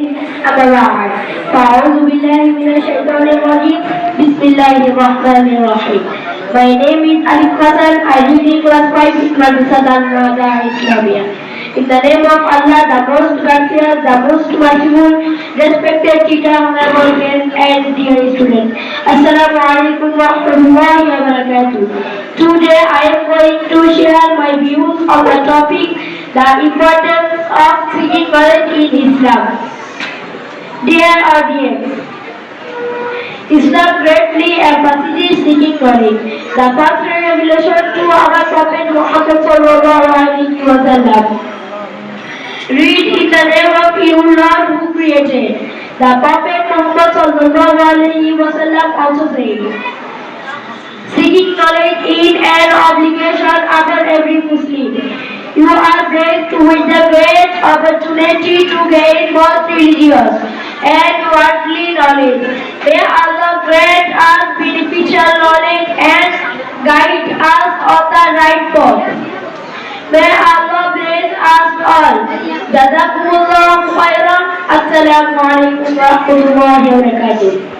أما بعد فأعوذ بالله من الشيطان الرجيم بسم الله الرحمن الرحيم My name is Arif Hasan. I read in class 5 in Madrasa Danrada Islamia. In the name of Allah, the most gracious, the most merciful, respected teacher, honorable guests, and dear students. Assalamu alaikum wa rahmatullahi wa barakatuh. Today I am going to share my views on the topic, the importance of seeking knowledge in Islam. Dear audience, Islam greatly emphasizes seeking knowledge. The first revelation to our Prophet Muhammad sallallahu alaihi wasallam. Read in the name of Lord who created. The Prophet Muhammad sallallahu alaihi wasallam also said, Seeking knowledge is an obligation upon every Muslim. You are blessed with the great opportunity to gain both religious and worldly knowledge. May Allah grant us beneficial knowledge and guide us on the right path. May Allah bless us all. Jazakumullah khairan. Assalamu alaikum wa rahmatullahi wa barakatuh.